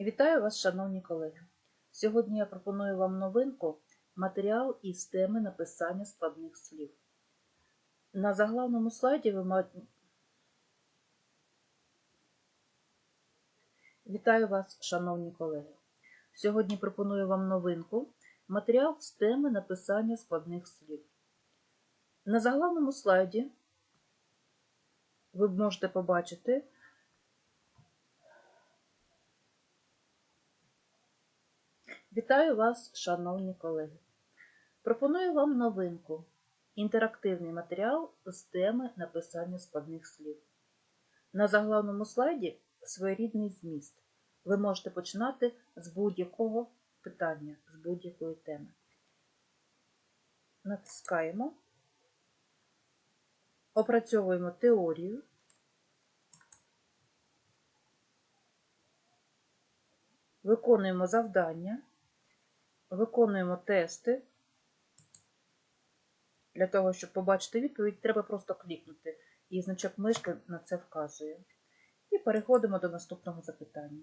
Вітаю вас, шановні колеги. Сьогодні я пропоную вам новинку матеріал із теми написання складних слів. На заглавному слайді ви маєте. Вітаю вас, шановні колеги. Сьогодні пропоную вам новинку матеріал з теми написання складних слів. На заглавному слайді ви можете побачити Вітаю вас, шановні колеги. Пропоную вам новинку інтерактивний матеріал з теми написання складних слів. На заглавному слайді своєрідний зміст. Ви можете починати з будь-якого питання, з будь-якої теми. Натискаємо, опрацьовуємо теорію. Виконуємо завдання, виконуємо тести. Для того, щоб побачити відповідь, треба просто клікнути, і значок мишки на це вказує. І переходимо до наступного запитання.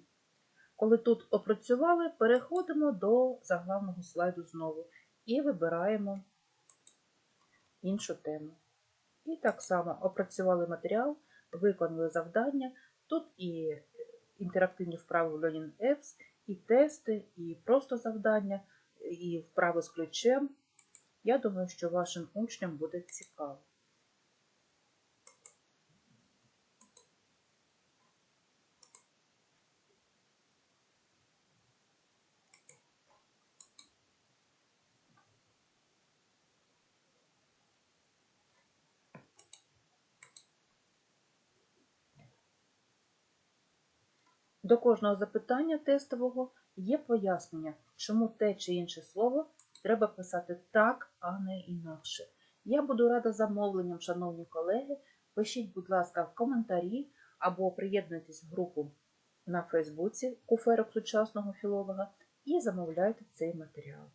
Коли тут опрацювали, переходимо до заглавного слайду знову і вибираємо іншу тему. І так само опрацювали матеріал, виконали завдання. Тут і інтерактивні вправи в Learning Apps, і тести, і просто завдання, і вправи з ключем. Я думаю, що вашим учням буде цікаво. До кожного запитання тестового є пояснення, чому те чи інше слово треба писати так, а не інакше. Я буду рада замовленням, шановні колеги. Пишіть, будь ласка, в коментарі або приєднуйтесь в групу на Фейсбуці Куферок сучасного філолога і замовляйте цей матеріал.